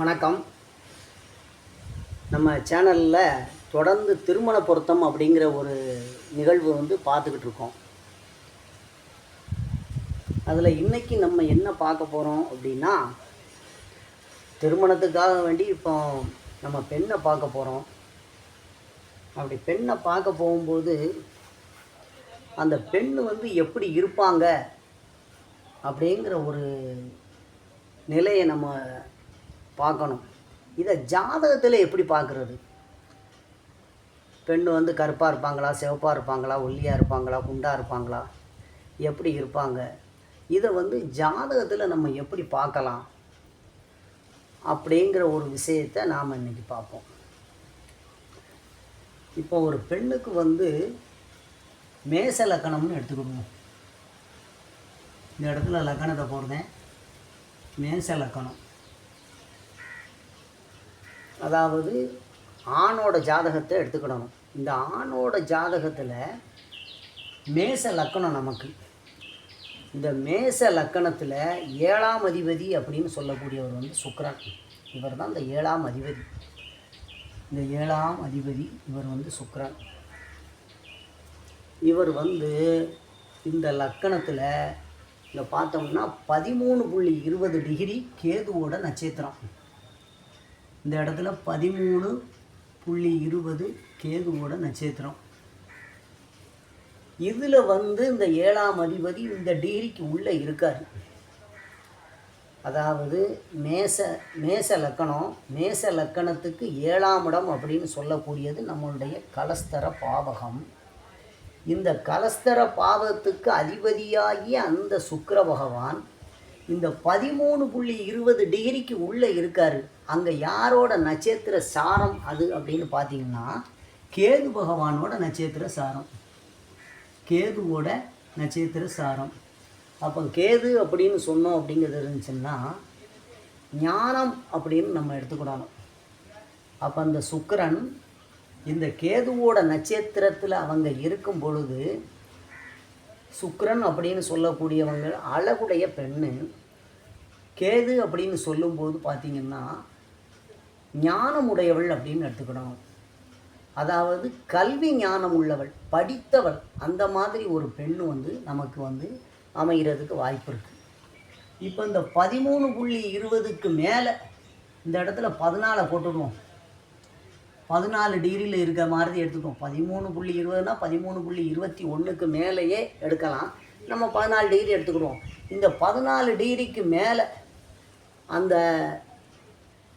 வணக்கம். நம்ம சேனலில் தொடர்ந்து திருமண பொருத்தம் அப்படிங்கிற ஒரு நிகழ்வு வந்து பார்த்துக்கிட்டு இருக்கோம். அதில் இன்றைக்கி நம்ம என்ன பார்க்க போகிறோம் அப்படின்னா திருமணத்துக்காக வேண்டி இப்போ நம்ம பெண்ணை பார்க்க போகிறோம் அப்படி பெண்ணை பார்க்க போகும்போது அந்த பெண் வந்து எப்படி இருப்பாங்க அப்படிங்கிற ஒரு நிலையை நம்ம பார்க்கணும். இதை ஜாதகத்தில் எப்படி பார்க்குறது? பெண் வந்து கருப்பாக இருப்பாங்களா சிவப்பாக இருப்பாங்களா ஒல்லியாக இருப்பாங்களா குண்டாக இருப்பாங்களா? எப்படி இருப்பாங்க? இதை வந்து ஜாதகத்தில் நம்ம எப்படி பார்க்கலாம்? அப்படிங்கிற ஒரு விஷயத்தை நாம் இன்னைக்கு பார்ப்போம். இப்போ ஒரு பெண்ணுக்கு வந்து மேச லக்கணம்னு எடுத்துக்கணும் இந்த இடத்துல லக்கணத்தை போடுறேன். மேச லக்கணம். அதாவது ஆணோட ஜாதகத்தை எடுத்துக்கிடணும். இந்த ஆணோட ஜாதகத்தில் மேச லக்கணம் நமக்கு. இந்த மேச லக்கணத்தில் ஏழாம் அதிபதி அப்படின்னு சொல்லக்கூடியவர் வந்து சுக்கிரன். இவர் தான் இந்த ஏழாம் அதிபதி. இந்த ஏழாம் அதிபதி இவர் வந்து சுக்கிரன். இவர் வந்து இந்த லக்கணத்தில் இங்கே பார்த்தோம்னா பதிமூணு புள்ளி இருபது டிகிரி கேதுவோட நட்சத்திரம். இந்த இடத்துல பதிமூணு புள்ளி இருபது கேதுவோட நட்சத்திரம். இதில் வந்து இந்த ஏழாம் அதிபதி இந்த டிகிரிக்கு உள்ளே இருக்கார். அதாவது மேச மேச லக்கணம் மேச லக்கணத்துக்கு ஏழாம் இடம் அப்படின்னு சொல்லக்கூடியது நம்மளுடைய கலஸ்தர பாவகம். இந்த கலஸ்தர பாவத்துக்கு அதிபதியாகிய அந்த சுக்கர பகவான் இந்த பதிமூணு புள்ளி இருபது டிகிரிக்கு உள்ளே இருக்கார். அங்கே யாரோட நட்சத்திர சாரம் அது அப்படின்னு பார்த்தீங்கன்னா கேது பகவானோட நட்சத்திர சாரம். கேதுவோட நட்சத்திர சாரம். அப்போ கேது அப்படின்னு சொன்னோம் அப்படிங்கிறது இருந்துச்சுன்னா ஞானம் அப்படின்னு நம்ம எடுத்துக்கிடணும். அப்போ அந்த சுக்கரன் இந்த கேதுவோட நட்சத்திரத்தில் அவங்க இருக்கும் பொழுது சுக்கரன் அப்படின்னு சொல்லக்கூடியவங்க அழகுடைய பெண்ணு கேது அப்படின்னு சொல்லும்போது பார்த்தீங்கன்னா ஞானமுடையவள் அப்படின்னு எடுத்துக்கணும். அதாவது கல்வி ஞானம் உள்ளவள் படித்தவள் அந்த மாதிரி ஒரு பெண் வந்து நமக்கு வந்து அமைகிறதுக்கு வாய்ப்பு இருக்குது இப்போ இந்த பதிமூணு புள்ளி இருபதுக்கு மேலே இந்த இடத்துல பதினாலை போட்டுடுவோம் பதினாலு டிகிரியில் இருக்க மாதிரி எடுத்துக்கோம் பதிமூணு புள்ளி இருபதுனா பதிமூணு புள்ளி இருபத்தி ஒன்றுக்கு மேலேயே எடுக்கலாம். நம்ம பதினாலு டிகிரி எடுத்துக்கிடுவோம் இந்த பதினாலு டிகிரிக்கு மேலே அந்த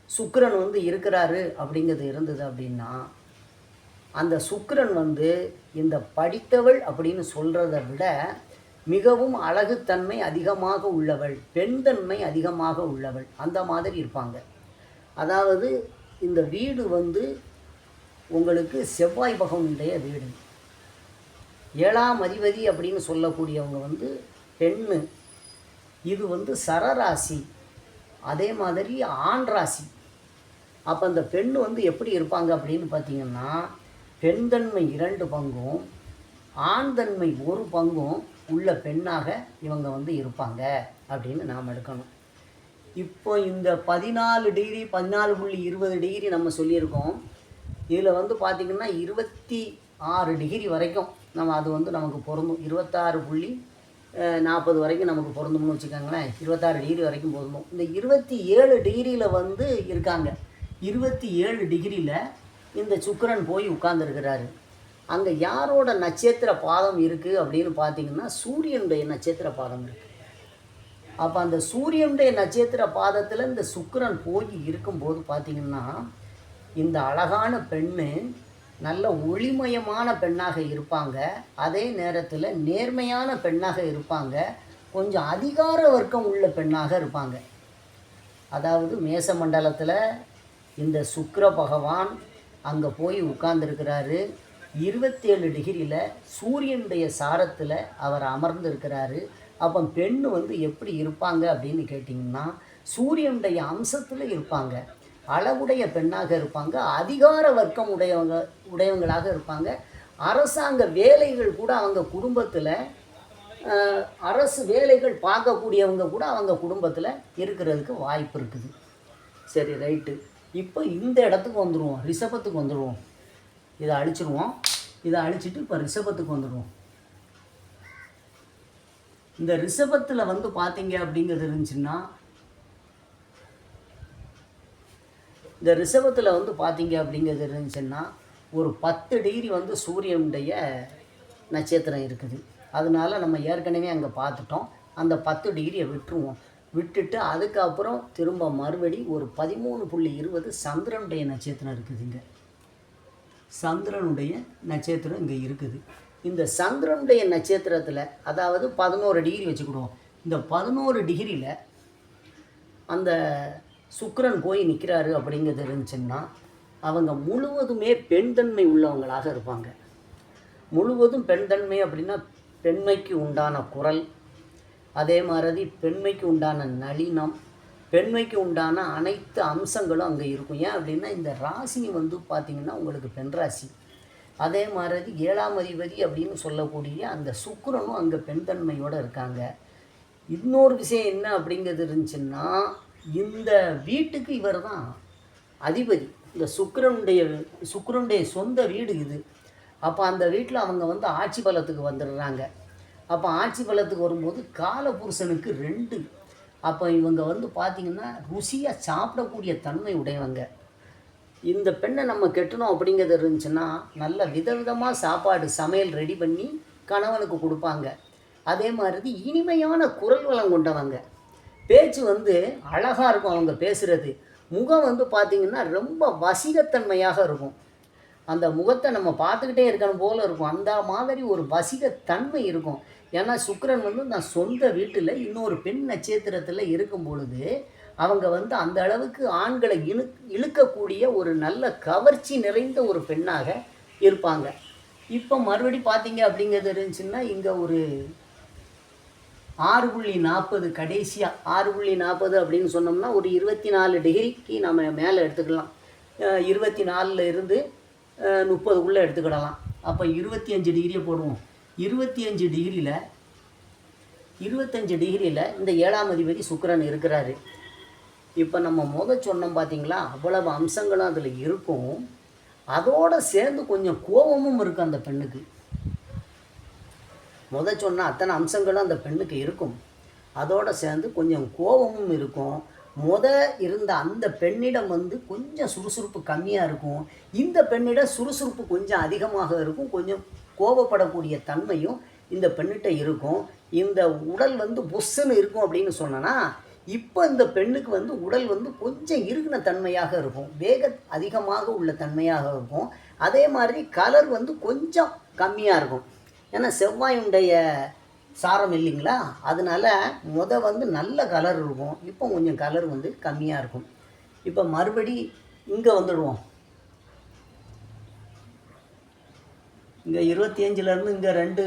சுக்கிரன் வந்து இருக்கிறாரு அப்படிங்கிறது இருந்தது அப்படின்னா அந்த சுக்கிரன் வந்து இந்த படித்தவள் அப்படின்னு சொல்கிறத விட மிகவும் அழகுத்தன்மை அதிகமாக உள்ளவள் பெண்தன்மை அதிகமாக உள்ளவள் அந்த மாதிரி இருப்பாங்க. அதாவது இந்த வீடு வந்து உங்களுக்கு செவ்வாய் பகவனுடைய வீடு. ஏழாம் அதிபதி அப்படின்னு சொல்லக்கூடியவங்க வந்து பெண்ணு. இது வந்து சரராசி. அதே மாதிரி ஆண் ராசி. அப்போ அந்த பெண் வந்து எப்படி இருப்பாங்க அப்படின்னு பார்த்தீங்கன்னா பெண்தன்மை இரண்டு பங்கும் ஆண்தன்மை ஒரு பங்கும் உள்ள பெண்ணாக இவங்க வந்து இருப்பாங்க அப்படின்னு நாம் எடுக்கணும். இப்போ இந்த பதினாலு டிகிரி பதினாலு புள்ளி இருபது டிகிரி நம்ம சொல்லியிருக்கோம். இதில் வந்து பார்த்திங்கன்னா இருபத்தி ஆறு டிகிரி வரைக்கும் நம்ம அது வந்து நமக்கு பொருந்தும். இருபத்தாறு புள்ளி நாற்பது வரைக்கும் நமக்கு பொருந்தும்னு வச்சுக்கோங்களேன். இருபத்தாறு டிகிரி வரைக்கும் பொருந்தும். இந்த இருபத்தி ஏழு டிகிரியில் வந்து இருக்காங்க. இருபத்தி ஏழு டிகிரியில் இந்த சுக்கரன் போய் உட்கார்ந்துருக்கிறாரு. அங்கே யாரோட நட்சத்திர பாதம் இருக்குது அப்படின்னு பார்த்தீங்கன்னா சூரியனுடைய நட்சத்திர பாதம் இருக்குது அப்போ அந்த சூரியனுடைய நட்சத்திர பாதத்தில் இந்த சுக்கரன் போய் இருக்கும்போது பார்த்தீங்கன்னா இந்த அழகான பெண்ணு நல்ல ஒளிமயமான பெண்ணாக இருப்பாங்க. அதே நேரத்தில் நேர்மையான பெண்ணாக இருப்பாங்க. கொஞ்சம் அதிகார வர்க்கம் உள்ள பெண்ணாக இருப்பாங்க. அதாவது மேச மண்டலத்தில் இந்த சுக்கர பகவான் அங்கே போய் உட்கார்ந்துருக்கிறாரு. இருபத்தேழு டிகிரியில் சூரியனுடைய சாரத்தில் அவர் அமர்ந்திருக்கிறாரு. அப்போ பெண் வந்து எப்படி இருப்பாங்க அப்படின்னு கேட்டிங்கன்னா சூரியனுடைய அம்சத்தில் இருப்பாங்க. அளவுடைய பெண்ணாக இருப்பாங்க அதிகார வர்க்கம் உடையவங்க உடையவங்களாக இருப்பாங்க. அரசாங்க வேலைகள் கூட அவங்க குடும்பத்தில் அரசு வேலைகள் பார்க்கக்கூடியவங்க கூட அவங்க குடும்பத்தில் இருக்கிறதுக்கு வாய்ப்பு இருக்குது. சரி ரைட்டு. இப்போ இந்த இடத்துக்கு வந்துடுவோம் ரிஷபத்துக்கு வந்துடுவோம் இதை அழிச்சிருவோம். இதை அழிச்சிட்டு இப்போ ரிஷபத்துக்கு வந்துடுவோம் இந்த ரிஷபத்தில் வந்து பார்த்தீங்க அப்படிங்கிறது இருந்துச்சுன்னா இந்த ரிசர்வத்தில் வந்து பார்த்தீங்க அப்படிங்கிறது இருந்துச்சுன்னா ஒரு பத்து டிகிரி வந்து சூரியனுடைய நட்சத்திரம் இருக்குது. அதனால நம்ம ஏற்கனவே அங்கே பார்த்துட்டோம் அந்த பத்து டிகிரியை விட்டுருவோம். விட்டுட்டு அதுக்கப்புறம் திரும்ப மறுபடி ஒரு பதிமூணு புள்ளி இருபது சந்திரனுடைய நட்சத்திரம் இருக்குதுங்க சந்திரனுடைய நட்சத்திரம் இங்கே இருக்குது. இந்த சந்திரனுடைய நட்சத்திரத்தில் அதாவது பதினோரு டிகிரி வச்சுக்கிடுவோம். இந்த பதினோரு டிகிரியில் அந்த சுக்கரன் போய் நிற்கிறாரு அப்படிங்கிறது இருந்துச்சுன்னா அவங்க முழுவதுமே பெண்தன்மை உள்ளவங்களாக இருப்பாங்க. முழுவதும் பெண்தன்மை அப்படின்னா பெண்மைக்கு உண்டான குரல் அதே மாதிரி பெண்மைக்கு உண்டான நளினம் பெண்மைக்கு உண்டான அனைத்து அம்சங்களும் அங்கே இருக்கும். ஏன் அப்படின்னா இந்த ராசி வந்து பார்த்திங்கன்னா உங்களுக்கு பெண் ராசி. அதே மாதிரி ஏழாம் அதிபதி அப்படின்னு சொல்லக்கூடிய அந்த சுக்கரனும் அங்கே பெண்தன்மையோடு இருக்காங்க. இன்னொரு விஷயம் என்ன அப்படிங்கிறது இருந்துச்சுன்னா இந்த வீட்டுக்கு இவர் தான் அதிபதி. இந்த சுக்கிரனுடைய சுக்கிரனுடைய சொந்த வீடு இது. அப்போ அந்த வீட்டில் அவங்க வந்து ஆட்சி பலத்துக்கு வந்துடுறாங்க. அப்போ ஆட்சி பலத்துக்கு வரும்போது காலபுருஷனுக்கு ரெண்டு. அப்போ இவங்க வந்து பார்த்திங்கன்னா ருசியாக சாப்பிடக்கூடிய தன்மை உடையவங்க. இந்த பெண்ணை நம்ம கெட்டணும் அப்படிங்கிறது இருந்துச்சுன்னா நல்ல விதவிதமாக சாப்பாடு சமையல் ரெடி பண்ணி கணவனுக்கு கொடுப்பாங்க. அதே மாதிரி இனிமையான குரல் வளம் கொண்டவங்க. பேச்சு வந்து அழகாக இருக்கும் அவங்க பேசுகிறது முகம் வந்து பார்த்திங்கன்னா ரொம்ப வசீகத்தன்மையாக இருக்கும். அந்த முகத்தை நம்ம பார்த்துக்கிட்டே இருக்கணும் போல இருக்கும். அந்த மாதிரி ஒரு வசீகத்தன்மை இருக்கும். ஏன்னா சுக்கரன் வந்து நான் சொந்த வீட்டில் இன்னொரு பெண் நட்சத்திரத்தில் இருக்கும் பொழுது அவங்க வந்து அந்த அளவுக்கு ஆண்களை இழு இழுக்கக்கூடிய ஒரு நல்ல கவர்ச்சி நிறைந்த ஒரு பெண்ணாக இருப்பாங்க. இப்போ மறுபடி பார்த்தீங்க அப்படிங்கிறது இருந்துச்சுன்னா இங்கே ஒரு ஆறு புள்ளி நாற்பது கடைசியாக ஆறு புள்ளி நாற்பது அப்படின்னு சொன்னோம்னா ஒரு இருபத்தி நாலு டிகிரிக்கு நம்ம மேலே எடுத்துக்கலாம். இருபத்தி நாலில் இருந்து முப்பதுக்குள்ளே எடுத்துக்கிடலாம். அப்போ இருபத்தி அஞ்சு டிகிரியை போடுவோம். இருபத்தி அஞ்சு டிகிரியில் இருபத்தஞ்சு டிகிரியில் இந்த ஏழாம் அதிபதி சுக்கரன் இருக்கிறாரு. இப்போ நம்ம முத சொன்னோம் பார்த்தீங்களா அவ்வளவு அம்சங்களும் அதில் இருக்கும். அதோடு சேர்ந்து கொஞ்சம் கோபமும் இருக்கும் அந்த பெண்ணுக்கு. முத சொன்ன அத்தனை அம்சங்களும் அந்த பெண்ணுக்கு இருக்கும். அதோடு சேர்ந்து கொஞ்சம் கோபமும் இருக்கும். முத இருந்த அந்த பெண்ணிடம் வந்து கொஞ்சம் சுறுசுறுப்பு கம்மியாக இருக்கும். இந்த பெண்ணிடம் சுறுசுறுப்பு கொஞ்சம் அதிகமாக இருக்கும். கொஞ்சம் கோபப்படக்கூடிய தன்மையும் இந்த பெண்ணிட்ட இருக்கும். இந்த உடல் வந்து புஷ்ஷுன்னு இருக்கும் அப்படின்னு சொன்னனா இப்போ இந்த பெண்ணுக்கு வந்து உடல் வந்து கொஞ்சம் இருகின தன்மையாக இருக்கும். வேக அதிகமாக உள்ள தன்மையாக இருக்கும். அதே மாதிரி கலர் வந்து கொஞ்சம் கம்மியாக இருக்கும். ஏன்னா செவ்வாயுடைய சாரம் இல்லைங்களா? அதனால முத வந்து நல்ல கலர் இருக்கும். இப்போ கொஞ்சம் கலர் வந்து கம்மியாக இருக்கும். இப்போ மறுபடி இங்கே வந்துடுவோம். இங்கே இருபத்தி அஞ்சுலேருந்து இங்கே ரெண்டு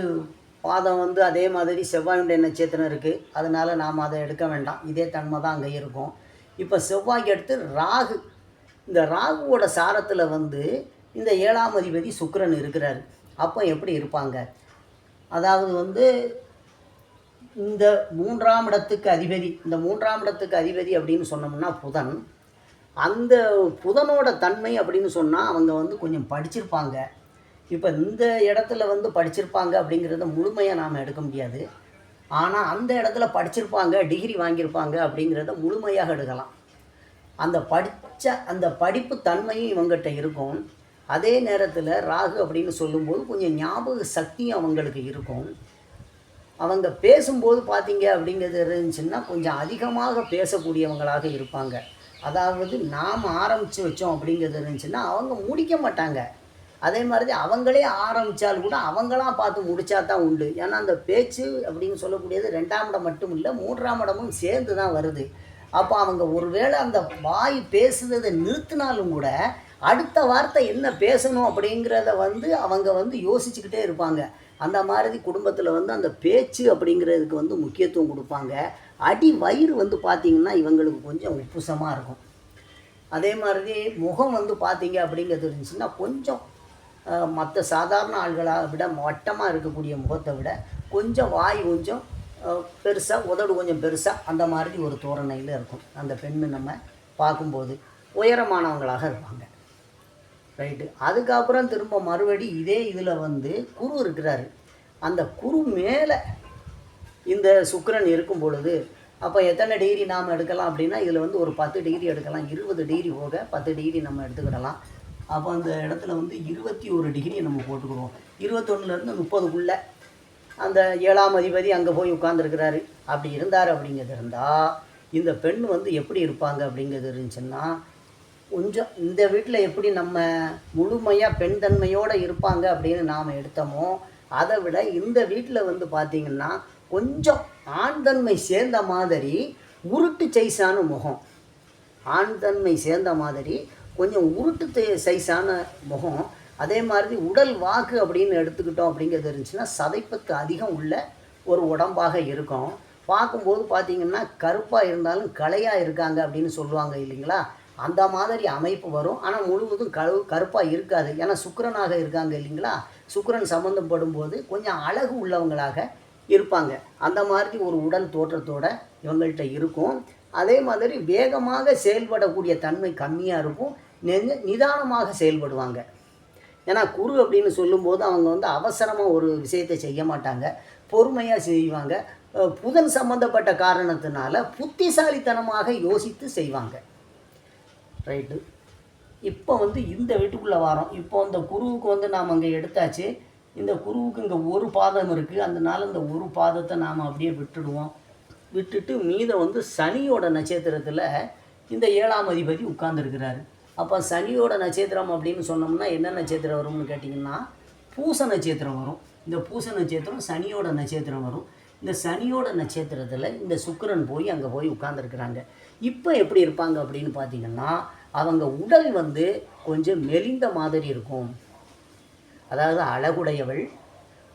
பாதம் வந்து அதே மாதிரி செவ்வாயுடைய நட்சத்திரம் இருக்குது அதனால் நாம் அதை எடுக்க வேண்டாம். இதே தன்மை தான் அங்கே இருக்கும். இப்போ செவ்வாய்க்கு எடுத்து ராகு. இந்த ராகுவோட சாரத்தில் வந்து இந்த ஏழாம் அதிபதி சுக்கரன் இருக்கிறாரு. அப்போ எப்படி இருப்பாங்க? அதாவது வந்து இந்த மூன்றாம் இடத்துக்கு அதிபதி இந்த மூன்றாம் இடத்துக்கு அதிபதி அப்படின்னு சொன்னோம்னா புதன். அந்த புதனோட தன்மை அப்படின்னு சொன்னால் அவங்க வந்து கொஞ்சம் படிச்சிருப்பாங்க. இப்போ இந்த இடத்துல வந்து படிச்சிருப்பாங்க அப்படிங்கிறத முழுமையாக நாம் எடுக்க முடியாது. ஆனால் அந்த இடத்துல படிச்சிருப்பாங்க டிகிரி வாங்கியிருப்பாங்க அப்படிங்கிறத முழுமையாக எடுக்கலாம். அந்த படித்த அந்த படிப்பு தன்மையும் இவங்ககிட்ட இருக்கும். அதே நேரத்தில் ராகு அப்படின்னு சொல்லும்போது கொஞ்சம் ஞாபக சக்தியும் அவங்களுக்கு இருக்கும். அவங்க பேசும்போது பார்த்தீங்க அப்படிங்கிறது இருந்துச்சுன்னா கொஞ்சம் அதிகமாக பேசக்கூடியவங்களாக இருப்பாங்க. அதாவது நாம் ஆரம்பித்து வச்சோம் அப்படிங்கிறது இருந்துச்சுன்னா அவங்க முடிக்க மாட்டாங்க. அதே மாதிரி அவங்களே ஆரம்பித்தால் கூட அவங்களாம் பார்த்து முடிச்சா தான் உண்டு. ஏன்னா அந்த பேச்சு அப்படின்னு சொல்லக்கூடியது ரெண்டாம் இடம் மட்டும் இல்லை மூன்றாம் இடமும் சேர்ந்து தான் வருது. அப்போ அவங்க ஒருவேளை அந்த வாய் பேசுனதை நிறுத்தினாலும் கூட அடுத்த வார்த்தை என்ன பேசணும் அப்படிங்கிறத வந்து அவங்க வந்து யோசிச்சுக்கிட்டே இருப்பாங்க. அந்த மாதிரி குடும்பத்தில் வந்து அந்த பேச்சு அப்படிங்கிறதுக்கு வந்து முக்கியத்துவம் கொடுப்பாங்க. அடி வயிறு வந்து பார்த்திங்கன்னா இவங்களுக்கு கொஞ்சம் உப்புசமாக இருக்கும். அதே மாதிரி முகம் வந்து பார்த்தீங்க அப்படிங்கிறது இருந்துச்சுன்னா கொஞ்சம் மற்ற சாதாரண ஆள்களாக விட வட்டமாக இருக்கக்கூடிய முகத்தை விட கொஞ்சம் வாய் கொஞ்சம் பெருசாக உதடு கொஞ்சம் பெருசாக அந்த மாதிரி ஒரு தோரணையில் இருக்கும். அந்த பெண்ணு நம்ம பார்க்கும்போது உயரமானவங்களாக இருப்பாங்க. ரைட்டு அதுக்கப்புறம் திரும்ப மறுபடி இதே இதில் வந்து குரு இருக்கிறார். அந்த குரு மேலே இந்த சுக்கரன் இருக்கும் பொழுது அப்போ எத்தனை டிகிரி நாம் எடுக்கலாம் அப்படின்னா இதில் வந்து ஒரு பத்து டிகிரி எடுக்கலாம் இருபது டிகிரி போக பத்து டிகிரி நம்ம எடுத்துக்கிடலாம். அப்போ அந்த இடத்துல வந்து இருபத்தி ஒரு டிகிரி நம்ம போட்டுக்கிடுவோம். இருபத்தொன்னுலேருந்து முப்பதுக்குள்ளே அந்த ஏழாம் அதிபதி அங்கே போய் உட்காந்துருக்கிறாரு அப்படி இருந்தார் அப்படிங்கிறது இருந்தால் இந்த பெண் வந்து எப்படி இருப்பாங்க அப்படிங்கிறது இருந்துச்சுன்னா கொஞ்சம் இந்த வீட்டில் எப்படி நம்ம முழுமையாக பெண் தன்மையோடு இருப்பாங்க அப்படின்னு நாம் எடுத்தோமோ அதை விட இந்த வீட்டில் வந்து பார்த்திங்கன்னா கொஞ்சம் ஆண் தன்மை சேர்ந்த மாதிரி உருட்டு சைஸான முகம். ஆண் தன்மை சேர்ந்த மாதிரி கொஞ்சம் உருட்டு சைஸான முகம். அதே மாதிரி உடல் வாக்கு அப்படின்னு எடுத்துக்கிட்டோம் அப்படிங்கிறது இருந்துச்சுன்னா சதைப்பத்து அதிகம் உள்ள ஒரு உடம்பாக இருக்கும். பார்க்கும்போது பார்த்தீங்கன்னா கருப்பாக இருந்தாலும் கலையாக இருக்காங்க அப்படின்னு சொல்லுவாங்க இல்லைங்களா? அந்த மாதிரி அமைப்பு வரும். ஆனால் முழுவதும் கரு கருப்பாக இருக்காது. ஏன்னா சுக்கிரனாக இருக்காங்க இல்லைங்களா? சுக்கரன் சம்மந்தப்படும் போது கொஞ்சம் அழகு உள்ளவங்களாக இருப்பாங்க. அந்த மாதிரி ஒரு உடல் தோற்றத்தோட இவங்கள்ட்ட இருக்கும். அதே மாதிரி வேகமாக செயல்படக்கூடிய தன்மை கம்மியாக இருக்கும். நெஞ்ச நிதானமாக செயல்படுவாங்க. ஏன்னா குரு அப்படின்னு சொல்லும்போது அவங்க வந்து அவசரமாக ஒரு விஷயத்தை செய்ய மாட்டாங்க. பொறுமையாக செய்வாங்க. புதன் சம்பந்தப்பட்ட காரணத்தினால புத்திசாலித்தனமாக யோசித்து செய்வாங்க. ரைட்டு இப்போ வந்து இந்த வீட்டுக்குள்ளே வரோம். இப்போ இந்த குருவுக்கு வந்து நாம் அங்கே எடுத்தாச்சு. இந்த குருவுக்கு இங்கே ஒரு பாதம் இருக்குது அதனால இந்த ஒரு பாதத்தை நாம் அப்படியே விட்டுடுவோம். விட்டுட்டு மீதம் வந்து சனியோட நட்சத்திரத்தில் இந்த ஏழாம் அதிபதி உட்கார்ந்துருக்கிறாரு. அப்போ சனியோட நட்சத்திரம் அப்படின்னு சொன்னோம்னா என்ன நட்சத்திரம் வரும்னு கேட்டிங்கன்னா பூச நட்சத்திரம் வரும். இந்த பூச நட்சத்திரம் சனியோட நட்சத்திரம் வரும். இந்த சனியோட நட்சத்திரத்தில் இந்த சுக்கிரன் போய் அங்கே போய் உட்கார்ந்துருக்குறாங்க. இப்போ எப்படி இருப்பாங்க அப்படின்னு பார்த்தீங்கன்னா அவங்க உடல் வந்து கொஞ்சம் மெலிந்த மாதிரி இருக்கும். அதாவது அழகுடையவள்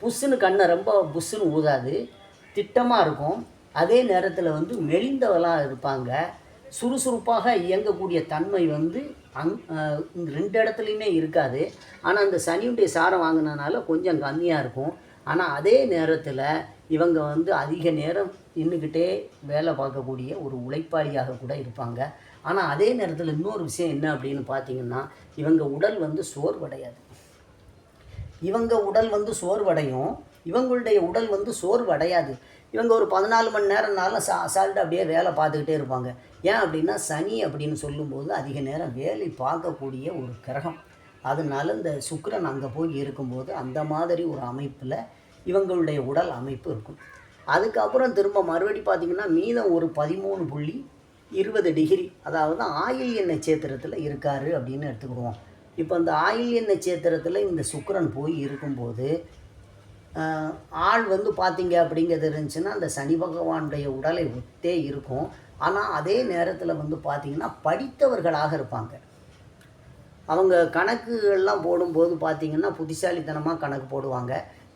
புஷ்ஷுன்னு கண்ணை ரொம்ப புஷ்ஷுன்னு ஊதாது திட்டமாக இருக்கும். அதே நேரத்தில் வந்து மெலிந்தவளாக இருப்பாங்க. சுறுசுறுப்பாக இயங்கக்கூடிய தன்மை வந்து அங் ரெண்டு இடத்துலையுமே இருக்காது. ஆனால் அந்த சனியுடைய சாரம் வாங்கினனால கொஞ்சம் கம்மியாக இருக்கும். ஆனால் அதே நேரத்தில் இவங்க வந்து அதிக நேரம் நின்றுக்கிட்டே வேலை பார்க்கக்கூடிய ஒரு உழைப்பாளியாக கூட இருப்பாங்க. ஆனால் அதே நேரத்தில் இன்னொரு விஷயம் என்ன அப்படின்னு பார்த்தீங்கன்னா இவங்க உடல் வந்து சோர்வடையாது. இவங்க உடல் வந்து சோர்வடையும் இவங்களுடைய உடல் வந்து சோர்வடையாது. இவங்க ஒரு பதினாலு மணி நேரம்னாலும் சா அசால்ட்டு அப்படியே வேலை பார்த்துக்கிட்டே இருப்பாங்க. ஏன் அப்படின்னா சனி அப்படின்னு சொல்லும்போது அதிக நேரம் வேலை பார்க்கக்கூடிய ஒரு கிரகம். அதனால இந்த சுக்கரன் அங்கே போய் இருக்கும்போது அந்த மாதிரி ஒரு அமைப்பில் இவங்களுடைய உடல் அமைப்பு இருக்கும். அதுக்கப்புறம் திரும்ப மறுபடி பார்த்திங்கன்னா மீதம் ஒரு பதிமூணு புள்ளி இருபது டிகிரி அதாவது ஆயில்யண்ண சேத்திரத்தில் இருக்காரு அப்படின்னு எடுத்துக்கிடுவோம். இப்போ இந்த எண்ணெய் சேத்திரத்தில் இந்த சுக்கரன் போய் இருக்கும்போது ஆள் வந்து பார்த்தீங்க அப்படிங்கிறது இருந்துச்சுன்னா அந்த சனி பகவானுடைய உடலை ஒத்தே இருக்கும். ஆனால் அதே நேரத்தில் வந்து பார்த்திங்கன்னா படித்தவர்களாக இருப்பாங்க. அவங்க கணக்குகள்லாம் போடும்போது பார்த்தீங்கன்னா புத்திசாலித்தனமாக கணக்கு போடுவாங்க.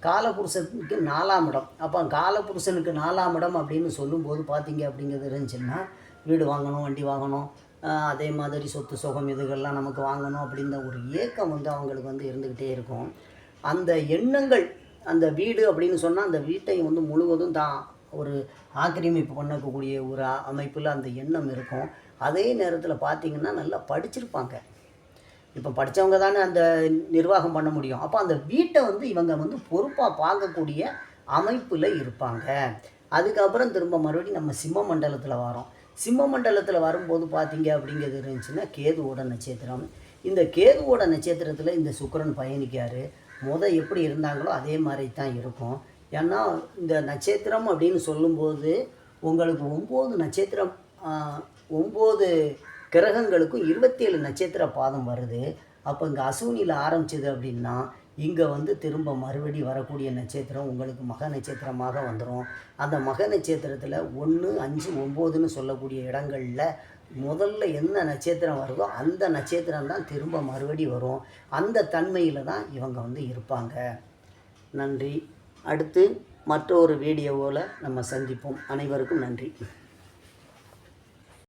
காலபுருஷனுக்கு நாலாம் இடம். அப்போ காலபுருஷனுக்கு நாலாம் இடம் அப்படின்னு சொல்லும்போது பார்த்தீங்க அப்படிங்கிறது இருந்துச்சுன்னா வீடு வாங்கணும் வண்டி வாங்கணும் அதே மாதிரி சொத்து சுகம் இதுகள்லாம் நமக்கு வாங்கணும் அப்படின்ற ஒரு ஏக்கம் வந்து அவங்களுக்கு வந்து இருந்துக்கிட்டே இருக்கும். அந்த எண்ணங்கள் அந்த வீடு அப்படின்னு சொன்னால் அந்த வீட்டை வந்து முழுவதும் தான் ஒரு ஆக்கிரமிப்பு பண்ணக்கூடிய ஒரு அமைப்பில் அந்த எண்ணம் இருக்கும். அதே நேரத்தில் பார்த்தீங்கன்னா நல்லா படிச்சிருப்பாங்க. இப்போ படித்தவங்க தானே அந்த நிர்வாகம் பண்ண முடியும். அப்போ அந்த வீட்டை வந்து இவங்க வந்து பொறுப்பாக பார்க்கக்கூடிய அமைப்பில் இருப்பாங்க. அதுக்கப்புறம் திரும்ப மறுபடியும் நம்ம சிம்ம மண்டலத்தில் வரோம். சிம்ம மண்டலத்தில் வரும்போது பார்த்தீங்க அப்படிங்கிறது இருந்துச்சுன்னா கேதுவோட நட்சத்திரம். இந்த கேதுவோட நட்சத்திரத்தில் இந்த சுக்கரன் பயணிக்கார். முத எப்படி இருந்தாங்களோ அதே மாதிரி தான் இருக்கும். ஏன்னா இந்த நட்சத்திரம் அப்படின்னு சொல்லும்போது உங்களுக்கு ஒம்பது நட்சத்திரம் ஒம்பது கிரகங்களுக்கும் இருபத்தேழு நட்சத்திர பாதம் வருது. அப்போ இங்கே அசூனியில் ஆரம்பிச்சது அப்படின்னா இங்கே வந்து திரும்ப மறுபடி வரக்கூடிய நட்சத்திரம் உங்களுக்கு மக நட்சத்திரமாக வந்துடும் அந்த மக நட்சத்திரத்தில் ஒன்று அஞ்சு ஒம்போதுன்னு சொல்லக்கூடிய இடங்களில் முதல்ல என்ன நட்சத்திரம் வருதோ அந்த நட்சத்திரம் தான் திரும்ப மறுபடி வரும். அந்த தன்மையில் தான் இவங்க வந்து இருப்பாங்க. நன்றி. அடுத்து மற்றொரு வீடியோவில் நம்ம சந்திப்போம். அனைவருக்கும் நன்றி.